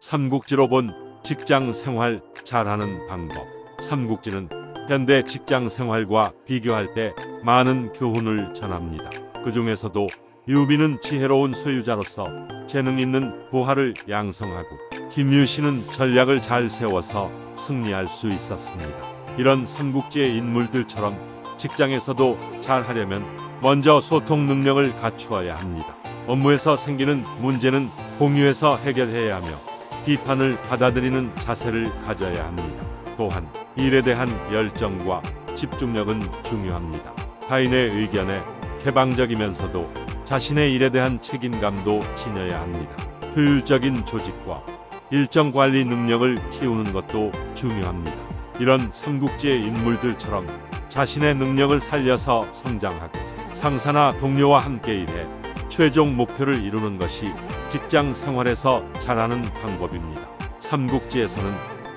삼국지로 본 직장 생활 잘하는 방법. 삼국지는 현대 직장 생활과 비교할 때 많은 교훈을 전합니다. 그 중에서도 유비는 지혜로운 소유자로서 재능 있는 부하를 양성하고 김유신은 전략을 잘 세워서 승리할 수 있었습니다. 이런 삼국지의 인물들처럼 직장에서도 잘 하려면 먼저 소통 능력을 갖추어야 합니다. 업무에서 생기는 문제는 공유해서 해결해야 하며 비판을 받아들이는 자세를 가져야 합니다. 또한 일에 대한 열정과 집중력은 중요합니다. 타인의 의견에 개방적이면서도 자신의 일에 대한 책임감도 지녀야 합니다. 효율적인 조직과 일정 관리 능력을 키우는 것도 중요합니다. 이런 삼국지의 인물들처럼 자신의 능력을 살려서 성장하고 상사나 동료와 함께 일해 최종 목표를 이루는 것이 직장 생활에서 잘하는 방법입니다. 삼국지에서는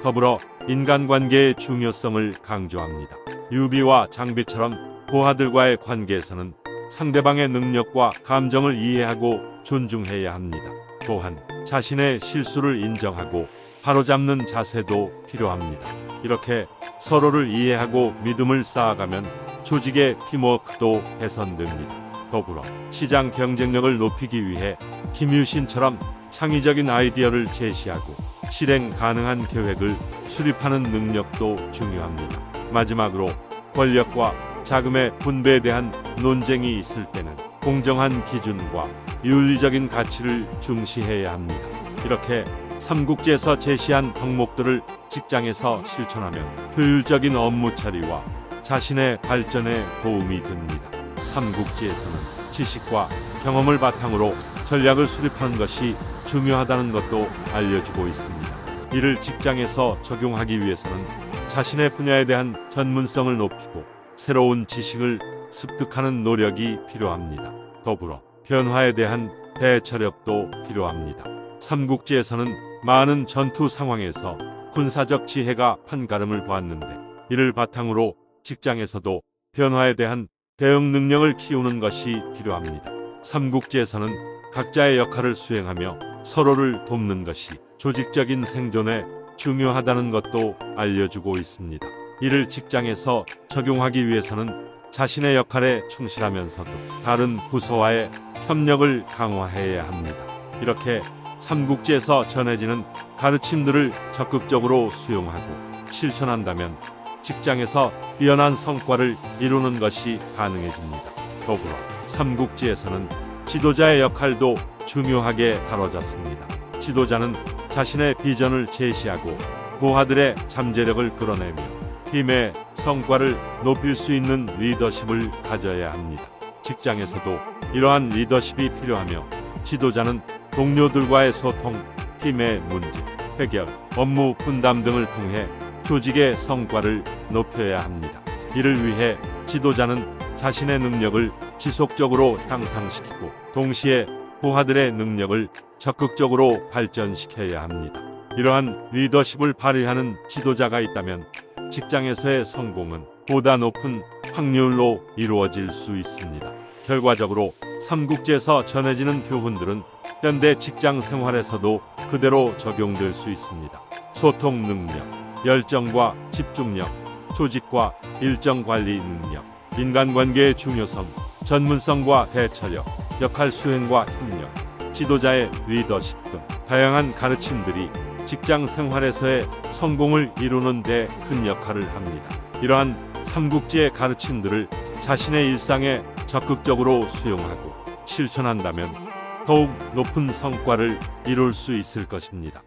더불어 인간관계의 중요성을 강조합니다. 유비와 장비처럼 부하들과의 관계에서는 상대방의 능력과 감정을 이해하고 존중해야 합니다. 또한 자신의 실수를 인정하고 바로잡는 자세도 필요합니다. 이렇게 서로를 이해하고 믿음을 쌓아가면 조직의 팀워크도 개선됩니다. 더불어 시장 경쟁력을 높이기 위해 김유신처럼 창의적인 아이디어를 제시하고 실행 가능한 계획을 수립하는 능력도 중요합니다. 마지막으로 권력과 자금의 분배에 대한 논쟁이 있을 때는 공정한 기준과 윤리적인 가치를 중시해야 합니다. 이렇게 삼국지에서 제시한 덕목들을 직장에서 실천하면 효율적인 업무 처리와 자신의 발전에 도움이 됩니다. 삼국지에서는 지식과 경험을 바탕으로 전략을 수립하는 것이 중요하다는 것도 알려주고 있습니다. 이를 직장에서 적용하기 위해서는 자신의 분야에 대한 전문성을 높이고 새로운 지식을 습득하는 노력이 필요합니다. 더불어 변화에 대한 대처력도 필요합니다. 삼국지에서는 많은 전투 상황에서 군사적 지혜가 판가름을 보았는데 이를 바탕으로 직장에서도 변화에 대한 대응 능력을 키우는 것이 필요합니다. 삼국지에서는 각자의 역할을 수행하며 서로를 돕는 것이 조직적인 생존에 중요하다는 것도 알려주고 있습니다. 이를 직장에서 적용하기 위해서는 자신의 역할에 충실하면서도 다른 부서와의 협력을 강화해야 합니다. 이렇게 삼국지에서 전해지는 가르침들을 적극적으로 수용하고 실천한다면 직장에서 뛰어난 성과를 이루는 것이 가능해집니다. 더불어 삼국지에서는 지도자의 역할도 중요하게 다뤄졌습니다. 지도자는 자신의 비전을 제시하고 부하들의 잠재력을 끌어내며 팀의 성과를 높일 수 있는 리더십을 가져야 합니다. 직장에서도 이러한 리더십이 필요하며 지도자는 동료들과의 소통, 팀의 문제, 해결, 업무 분담 등을 통해 조직의 성과를 높여야 합니다. 이를 위해 지도자는 자신의 능력을 지속적으로 향상시키고 동시에 부하들의 능력을 적극적으로 발전시켜야 합니다. 이러한 리더십을 발휘하는 지도자가 있다면 직장에서의 성공은 보다 높은 확률로 이루어질 수 있습니다. 결과적으로 삼국지에서 전해지는 교훈들은 현대 직장 생활에서도 그대로 적용될 수 있습니다. 소통 능력, 열정과 집중력, 조직과 일정 관리 능력, 인간관계의 중요성, 전문성과 대처력, 역할 수행과 협력, 지도자의 리더십 등 다양한 가르침들이 직장 생활에서의 성공을 이루는 데 큰 역할을 합니다. 이러한 삼국지의 가르침들을 자신의 일상에 적극적으로 수용하고 실천한다면 더욱 높은 성과를 이룰 수 있을 것입니다.